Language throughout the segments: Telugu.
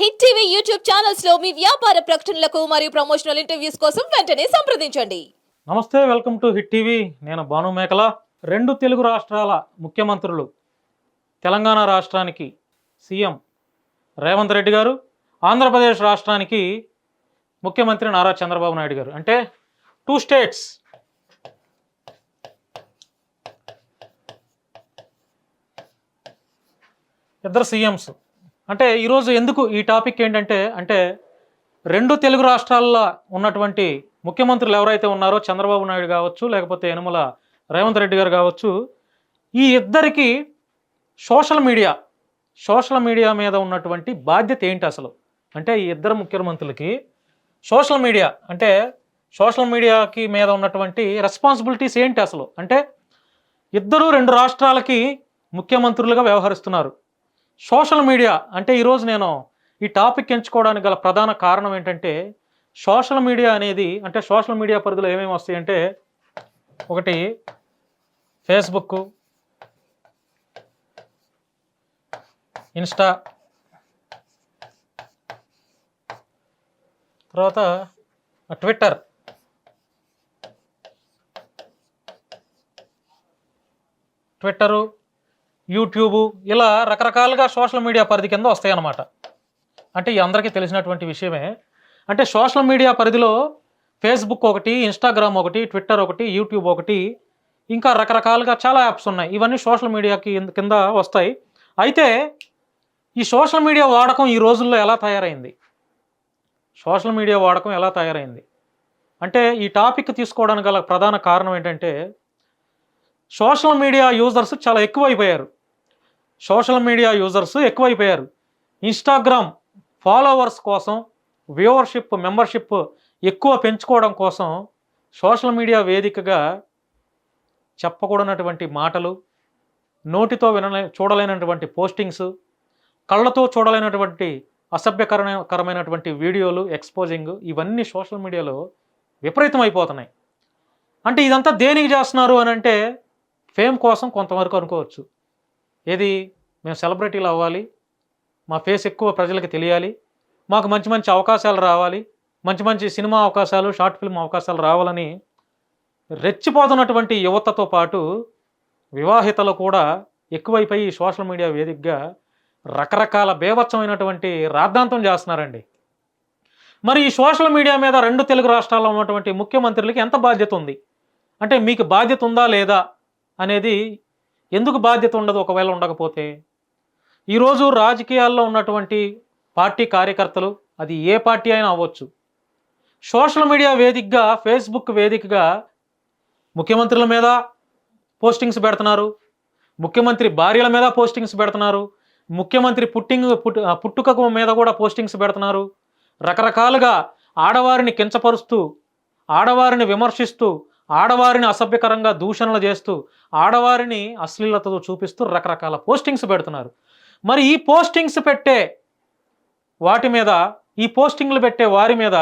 హిట్ టీవీ యూట్యూబ్ ఛానల్స్లో మీ వ్యాపార ప్రకటనలకు మరియు ప్రమోషనల్ ఇంటర్వ్యూస్ కోసం వెంటనే సంప్రదించండి. నమస్తే వెల్కమ్ టు హిట్ టీవీ. నేను భాను మేకల. రెండు తెలుగు రాష్ట్రాల ముఖ్యమంత్రులు తెలంగాణ రాష్ట్రానికి సీఎం రేవంత్ రెడ్డి గారు ఆంధ్రప్రదేశ్ రాష్ట్రానికి ముఖ్యమంత్రి నారా చంద్రబాబు నాయుడు గారు. అంటే టూ స్టేట్స్ ఇద్దరు సీఎంస్. అంటే ఈరోజు ఎందుకు ఈ టాపిక్ ఏంటంటే అంటే రెండు తెలుగు రాష్ట్రాల్లో ఉన్నటువంటి ముఖ్యమంత్రులు ఎవరైతే ఉన్నారో చంద్రబాబు నాయుడు కావచ్చు లేకపోతే యనమల రేవంత్ రెడ్డి గారు కావచ్చు ఈ ఇద్దరికి సోషల్ మీడియా సోషల్ మీడియా మీద ఉన్నటువంటి బాధ్యత ఏంటి అసలు? అంటే ఈ ఇద్దరు ముఖ్యమంత్రులకి సోషల్ మీడియా అంటే సోషల్ మీడియాకి మీద ఉన్నటువంటి రెస్పాన్సిబిలిటీస్ ఏంటి అసలు? అంటే ఇద్దరు రెండు రాష్ట్రాలకి ముఖ్యమంత్రులుగా వ్యవహరిస్తున్నారు. సోషల్ మీడియా అంటే ఈరోజు నేను ఈ టాపిక్ ఎంచుకోవడానికి గల ప్రధాన కారణం ఏంటంటే సోషల్ మీడియా అనేది అంటే సోషల్ మీడియా పరిధిలో ఏమేమి వస్తాయంటే ఒకటి ఫేస్బుక్ ఇన్స్టా తర్వాత ట్విట్టర్. ట్విట్టరు యూట్యూబు ఇలా రకరకాలుగా సోషల్ మీడియా పరిధి కింద వస్తాయి అన్నమాట అంటే ఈ అందరికీ తెలిసినటువంటి విషయమే. అంటే సోషల్ మీడియా పరిధిలో ఫేస్బుక్ ఒకటి ఇన్స్టాగ్రామ్ ఒకటి ట్విట్టర్ ఒకటి యూట్యూబ్ ఒకటి ఇంకా రకరకాలుగా చాలా యాప్స్ ఉన్నాయి. ఇవన్నీ సోషల్ మీడియాకి కింద- కింద వస్తాయి. అయితే ఈ సోషల్ మీడియా వాడకం ఈ రోజుల్లో ఎలా తయారైంది? సోషల్ మీడియా వాడకం ఎలా తయారైంది? అంటే ఈ టాపిక్ తీసుకోవడానికి గల ప్రధాన కారణం ఏంటంటే సోషల్ మీడియా యూజర్స్ చాలా ఎక్కువైపోయారు. సోషల్ మీడియా యూజర్స్ ఎక్కువైపోయారు. ఇన్స్టాగ్రామ్ ఫాలోవర్స్ కోసం వ్యూవర్షిప్ మెంబర్షిప్ ఎక్కువ పెంచుకోవడం కోసం సోషల్ మీడియా వేదికగా చెప్పకూడనటువంటి మాటలు నోటితో వినలే చూడలేనటువంటి పోస్టింగ్స్ కళ్ళతో చూడలేనటువంటి అసభ్యకరమైనటువంటి వీడియోలు ఎక్స్పోజింగ్ ఇవన్నీ సోషల్ మీడియాలో విపరీతం అయిపోతున్నాయి అంటే ఇదంతా దేనికి చేస్తున్నారు అని అంటే ఫేమ్ కోసం కొంతవరకు అనుకోవచ్చు. ఏది? మేము సెలబ్రిటీలు అవ్వాలి. మా ఫేస్ ఎక్కువ ప్రజలకు తెలియాలి. మాకు మంచి మంచి అవకాశాలు రావాలి. మంచి మంచి సినిమా అవకాశాలు షార్ట్ ఫిల్మ్ అవకాశాలు రావాలని రెచ్చిపోతున్నటువంటి యువతతో పాటు వివాహితలు కూడా ఎక్కువైపోయి ఈ సోషల్ మీడియా వేదికగా రకరకాల బేభత్సమైనటువంటి రాద్ధాంతం చేస్తున్నారండి. మరి ఈ సోషల్ మీడియా మీద రెండు తెలుగు రాష్ట్రాల్లో ఉన్నటువంటి ముఖ్యమంత్రులకి ఎంత బాధ్యత ఉంది? అంటే మీకు బాధ్యత ఉందా లేదా అనేది ఎందుకు బాధ్యత ఉండదు ఒకవేళ ఉండకపోతే? ఈరోజు రాజకీయాల్లో ఉన్నటువంటి పార్టీ కార్యకర్తలు అది ఏ పార్టీ అయినా అవ్వచ్చు. సోషల్ మీడియా వేదికగా ఫేస్బుక్ వేదికగా ముఖ్యమంత్రుల మీద పోస్టింగ్స్ పెడుతున్నారు. ముఖ్యమంత్రి భార్యల మీద పోస్టింగ్స్ పెడుతున్నారు. ముఖ్యమంత్రి పుట్టింగ్ పుట్టు పుట్టుక మీద కూడా పోస్టింగ్స్ పెడుతున్నారు. రకరకాలుగా ఆడవారిని కించపరుస్తూ ఆడవారిని విమర్శిస్తూ ఆడవారిని అసభ్యకరంగా దూషణలు చేస్తూ ఆడవారిని అశ్లీలతతో చూపిస్తూ రకరకాల పోస్టింగ్స్ పెడుతున్నారు. మరి ఈ పోస్టింగ్స్ పెట్టే వాటి మీద ఈ పోస్టింగ్లు పెట్టే వారి మీద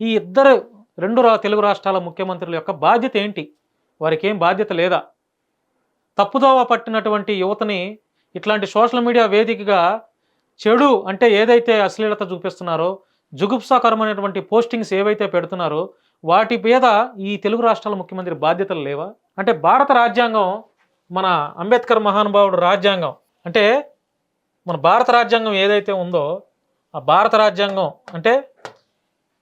ఈ ఇద్దరు రెండు రా తెలుగు రాష్ట్రాల ముఖ్యమంత్రుల యొక్క బాధ్యత ఏంటి? వారికి ఏం బాధ్యత లేదా? తప్పుదోవ పట్టినటువంటి యువతని ఇట్లాంటి సోషల్ మీడియా వేదికగా చెడు అంటే ఏదైతే అశ్లీలత చూపిస్తున్నారో జుగుప్సాకరమైనటువంటి పోస్టింగ్స్ ఏవైతే పెడుతున్నారో వాటి మీద ఈ తెలుగు రాష్ట్రాల ముఖ్యమంత్రి బాధ్యతలు లేవా? అంటే భారత రాజ్యాంగం మన అంబేద్కర్ మహానుభావుడు రాజ్యాంగం అంటే మన భారత రాజ్యాంగం ఏదైతే ఉందో ఆ భారత రాజ్యాంగం అంటే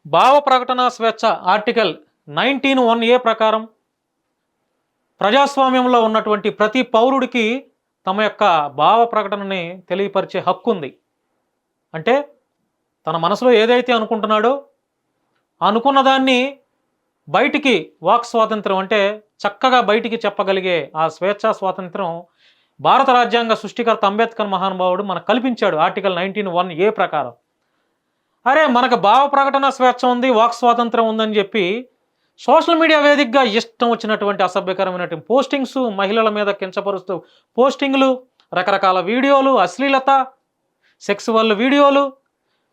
భావ ప్రకటన స్వేచ్ఛ ఆర్టికల్ నైన్టీన్ వన్ ఏ ప్రకారం ప్రజాస్వామ్యంలో ఉన్నటువంటి ప్రతి పౌరుడికి తమ యొక్క భావ ప్రకటనని తెలియపరిచే హక్కు ఉంది. అంటే తన మనసులో ఏదైతే అనుకుంటున్నాడో అనుకున్న దాన్ని బయటికి వాక్ స్వాతంత్రం అంటే చక్కగా బయటికి చెప్పగలిగే ఆ స్వేచ్ఛా స్వాతంత్రం భారత రాజ్యాంగ సృష్టికర్త అంబేద్కర్ మహానుభావుడు మనకు కల్పించాడు ఆర్టికల్ నైన్టీన్ వన్ ఏ ప్రకారం. అరే మనకు భావ ప్రకటన స్వేచ్ఛ ఉంది వాక్ స్వాతంత్రం ఉందని చెప్పి సోషల్ మీడియా వేదికగా ఇష్టం వచ్చినటువంటి అసభ్యకరమైనటువంటి పోస్టింగ్స్ మహిళల మీద కించపరుస్తూ పోస్టింగ్లు రకరకాల వీడియోలు అశ్లీలత సెక్సువల్ వీడియోలు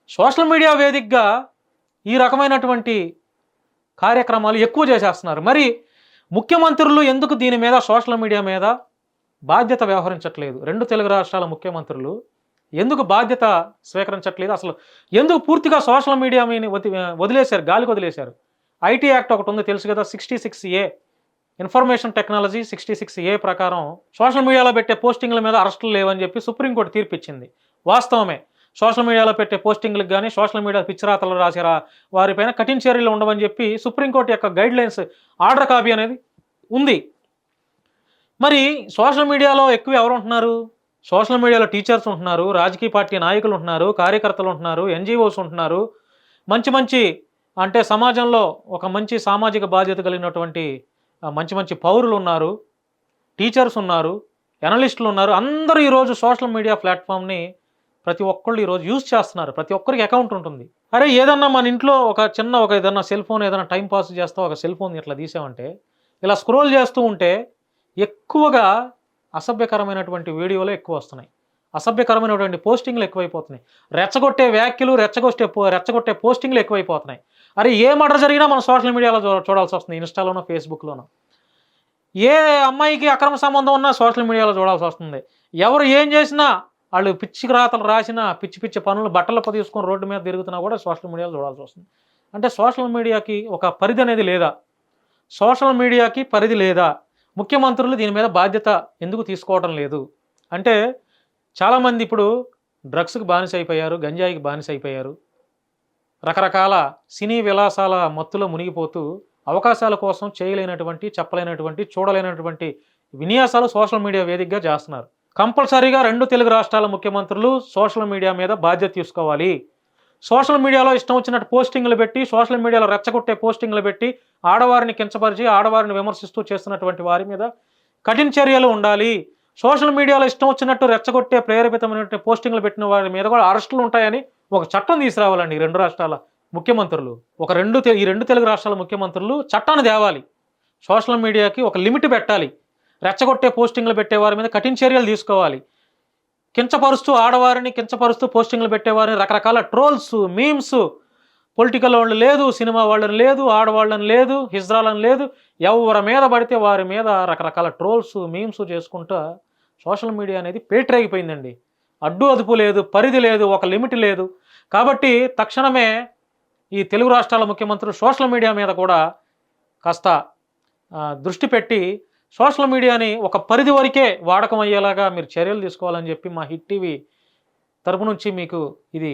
సోషల్ మీడియా వేదికగా ఈ రకమైనటువంటి కార్యక్రమాలు ఎక్కువ చేసేస్తున్నారు. మరి ముఖ్యమంత్రులు ఎందుకు దీని మీద సోషల్ మీడియా మీద బాధ్యత వ్యవహరించట్లేదు. రెండు తెలుగు రాష్ట్రాల ముఖ్యమంత్రులు ఎందుకు బాధ్యత స్వీకరించట్లేదు? అసలు ఎందుకు పూర్తిగా సోషల్ మీడియా మీద వది- వదిలేశారు? గాలికి వదిలేశారు. ఐటీ యాక్ట్ ఒకటి ఉంది తెలుసు కదా sixty six A information technology sixty six A ప్రకారం సోషల్ మీడియాలో పెట్టే పోస్టింగ్ల మీద అరెస్టులు లేవని చెప్పి సుప్రీంకోర్టు తీర్పు ఇచ్చింది వాస్తవమే. సోషల్ మీడియాలో పెట్టే పోస్టింగ్లకు కానీ సోషల్ మీడియా పిచ్చిరాతలు రాసారా వారిపైన కఠిన చర్యలు ఉండవని చెప్పి సుప్రీంకోర్టు యొక్క గైడ్లైన్స్ ఆర్డర్ కాపీ అనేది ఉంది. మరి సోషల్ మీడియాలో ఎక్కువ ఎవరు ఉంటున్నారు? సోషల్ మీడియాలో టీచర్స్ ఉంటున్నారు రాజకీయ పార్టీ నాయకులు ఉంటున్నారు కార్యకర్తలు ఉంటున్నారు ఎన్జిఓస్ ఉంటున్నారు. మంచి మంచి అంటే సమాజంలో ఒక మంచి సామాజిక బాధ్యత కలిగినటువంటి మంచి మంచి పౌరులు ఉన్నారు టీచర్స్ ఉన్నారు ఎనలిస్టులు ఉన్నారు. అందరూ ఈరోజు సోషల్ మీడియా ప్లాట్ఫామ్ని ప్రతి ఒక్కళ్ళు ఈరోజు యూజ్ చేస్తున్నారు. ప్రతి ఒక్కరికి అకౌంట్ ఉంటుంది. అరే ఏదన్నా మన ఇంట్లో ఒక చిన్న ఒక ఏదన్నా సెల్ ఫోన్ ఏదైనా టైం పాస్ చేస్తా ఒక సెల్ ఫోన్ ఇట్లా తీసామంటే ఇలా స్క్రోల్ చేస్తూ ఉంటే ఎక్కువగా అసభ్యకరమైనటువంటి వీడియోలు ఎక్కువ వస్తున్నాయి. అసభ్యకరమైనటువంటి పోస్టింగ్లు ఎక్కువైపోతున్నాయి. రెచ్చగొట్టే వ్యాఖ్యలు రెచ్చగొట్టే రెచ్చగొట్టే పోస్టింగ్లు ఎక్కువైపోతున్నాయి. అరే ఏ మర్డర్ జరిగినా మనం సోషల్ మీడియాలో చూ- చూడాల్సి వస్తుంది ఇన్స్టాలోనో ఫేస్బుక్లోనో. ఏ అమ్మాయికి అక్రమ సంబంధం ఉన్నా సోషల్ మీడియాలో చూడాల్సి వస్తుంది. ఎవరు ఏం చేసినా వాళ్ళు పిచ్చి రాతలు రాసినా పిచ్చి పిచ్చి పనులు బట్టలు తీసుకొని రోడ్డు మీద తిరుగుతున్నా కూడా సోషల్ మీడియాలో చూడాల్సి వస్తుంది. అంటే సోషల్ మీడియాకి ఒక పరిధి అనేది లేదా? సోషల్ మీడియాకి పరిధి లేదా? ముఖ్యమంత్రులు దీని మీద బాధ్యత ఎందుకు తీసుకోవడం లేదు? అంటే చాలామంది ఇప్పుడు డ్రగ్స్కి బానిస అయిపోయారు గంజాయికి బానిస అయిపోయారు రకరకాల సినీ విలాసాల మత్తులో మునిగిపోతూ అవకాశాల కోసం చేయలేనటువంటి చెప్పలేనటువంటి చూడలేనటువంటి విన్యాసాలు సోషల్ మీడియా వేదికగా చేస్తున్నారు. కంపల్సరీగా రెండు తెలుగు రాష్ట్రాల ముఖ్యమంత్రులు సోషల్ మీడియా మీద బాధ్యత తీసుకోవాలి. సోషల్ మీడియాలో ఇష్టం వచ్చినట్టు పోస్టింగ్లు పెట్టి సోషల్ మీడియాలో రెచ్చగొట్టే పోస్టింగ్లు పెట్టి ఆడవారిని కించపరిచి ఆడవారిని విమర్శిస్తూ చేస్తున్నటువంటి వారి మీద కఠిన చర్యలు ఉండాలి. సోషల్ మీడియాలో ఇష్టం వచ్చినట్టు రెచ్చగొట్టే ప్రేరేపితమైనటువంటి పోస్టింగ్లు పెట్టిన వారి మీద కూడా అరెస్టులు ఉంటాయని ఒక చట్టం తీసుకురావాలండి ఈ రెండు రాష్ట్రాల ముఖ్యమంత్రులు. ఒక రెండు తె- ఈ రెండు తెలుగు రాష్ట్రాల ముఖ్యమంత్రులు చట్టాన్ని తేవాలి. సోషల్ మీడియాకి ఒక లిమిట్ పెట్టాలి. రెచ్చగొట్టే పోస్టింగ్లు పెట్టే వారి మీద కఠిన చర్యలు తీసుకోవాలి. కించపరుస్తూ ఆడవారిని కించపరుస్తూ పోస్టింగ్లు పెట్టేవారిని రకరకాల ట్రోల్స్ మీమ్స్. పొలిటికల్ వాళ్ళు లేదు సినిమా వాళ్ళని లేదు ఆడవాళ్ళని లేదు హిజ్రాలని లేదు. ఎవరి మీద పడితే వారి మీద రకరకాల ట్రోల్స్ మీమ్స్ చేసుకుంటూ సోషల్ మీడియా అనేది పేటరేగిపోయిందండి అడ్డు అదుపు లేదు పరిధి లేదు ఒక లిమిట్ లేదు. కాబట్టి తక్షణమే ఈ తెలుగు రాష్ట్రాల ముఖ్యమంత్రులు సోషల్ మీడియా మీద కూడా కాస్త దృష్టి పెట్టి సోషల్ మీడియాని ఒక పరిధి వరకే వాడకం అయ్యేలాగా మీరు చర్యలు తీసుకోవాలని చెప్పి మా హిట్ టీవీ తరపు నుంచి మీకు ఇది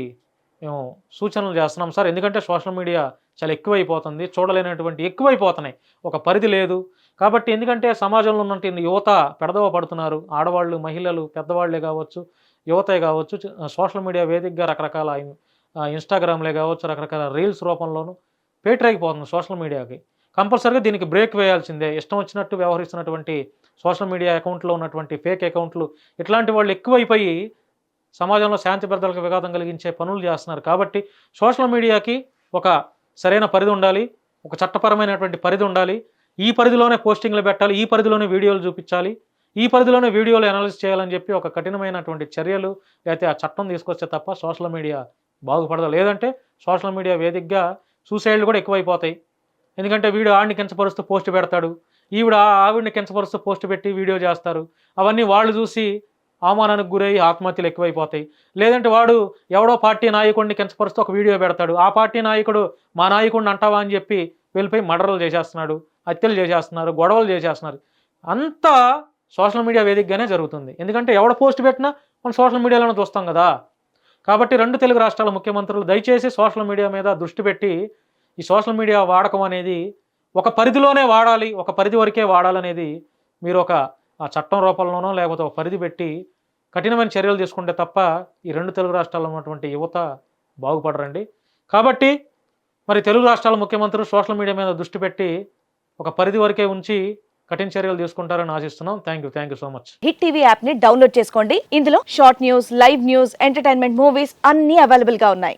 మేము సూచనలు చేస్తున్నాం. సార్ ఎందుకంటే సోషల్ మీడియా చాలా ఎక్కువైపోతుంది. చూడలేనటువంటి ఎక్కువైపోతున్నాయి. ఒక పరిధి లేదు. కాబట్టి ఎందుకంటే సమాజంలో ఉన్నటువంటి యువత పెడదవ పడుతున్నారు. ఆడవాళ్ళు మహిళలు పెద్దవాళ్ళే కావచ్చు యువతే కావచ్చు సోషల్ మీడియా వేదికగా రకరకాల ఇన్స్టాగ్రామ్లే కావచ్చు రకరకాల రీల్స్ రూపంలోనూ పేటరైపోతుంది సోషల్ మీడియాకి. కంపల్సరీగా దీనికి బ్రేక్ వేయాల్సిందే. ఇష్టం వచ్చినట్టు వ్యవహరిస్తున్నటువంటి సోషల్ మీడియా అకౌంట్లో ఉన్నటువంటి ఫేక్ అకౌంట్లు ఇట్లాంటి వాళ్ళు ఎక్కువైపోయి సమాజంలో శాంతి భద్రతలకు విఘాతం కలిగించే పనులు చేస్తున్నారు. కాబట్టి సోషల్ మీడియాకి ఒక సరైన పరిధి ఉండాలి ఒక చట్టపరమైనటువంటి పరిధి ఉండాలి. ఈ పరిధిలోనే పోస్టింగ్లు పెట్టాలి ఈ పరిధిలోనే వీడియోలు చూపించాలి ఈ పరిధిలోనే వీడియోలు అనాలిసిస్ చేయాలని చెప్పి ఒక కఠినమైనటువంటి చర్యలు లేకపోతే ఆ చట్టం తీసుకొస్తే తప్ప సోషల్ మీడియా బాగుపడదు. లేదంటే సోషల్ మీడియా వేదికగా సూసైడ్లు కూడా ఎక్కువైపోతాయి. ఎందుకంటే వీడు ఆడిని కించపరుస్తూ పోస్ట్ పెడతాడు. ఈవిడ ఆ ఆవిడని కించపరుస్తూ పోస్ట్ పెట్టి వీడియో చేస్తారు. అవన్నీ వాళ్ళు చూసి అవమానానికి గురై ఆత్మహత్యలు ఎక్కువైపోతాయి. లేదంటే వాడు ఎవడో పార్టీ నాయకుడిని కించపరుస్తూ ఒక వీడియో పెడతాడు. ఆ పార్టీ నాయకుడు మా నాయకుడిని అంటావా అని చెప్పి వెళ్ళిపోయి మర్డర్లు చేసేస్తున్నాడు హత్యలు చేసేస్తున్నారు గొడవలు చేసేస్తున్నారు. అంతా సోషల్ మీడియా వేదికగానే జరుగుతుంది. ఎందుకంటే ఎవడ పోస్ట్ పెట్టినా మనం సోషల్ మీడియాలోనే చూస్తాం కదా. కాబట్టి రెండు తెలుగు రాష్ట్రాల ముఖ్యమంత్రులు దయచేసి సోషల్ మీడియా మీద దృష్టి పెట్టి ఈ సోషల్ మీడియా వాడకం అనేది ఒక పరిధిలోనే వాడాలి ఒక పరిధి వరకే వాడాలనేది మీరు ఒక చట్టం రూపంలోనో లేకపోతే ఒక పరిధి పెట్టి కఠినమైన చర్యలు తీసుకుంటే తప్ప ఈ రెండు తెలుగు రాష్ట్రాల్లో ఉన్నటువంటి యువత బాగుపడరండి. కాబట్టి మరి తెలుగు రాష్ట్రాల ముఖ్యమంత్రులు సోషల్ మీడియా మీద దృష్టి పెట్టి ఒక పరిధి వరకే ఉంచి కఠిన చర్యలు తీసుకుంటారని ఆశిస్తున్నాం. Thank you thank you so much hit TV యాప్ని డౌన్లోడ్ చేసుకోండి. ఇందులో short news live news entertainment movies అన్ని అవైలబుల్గా ఉన్నాయి.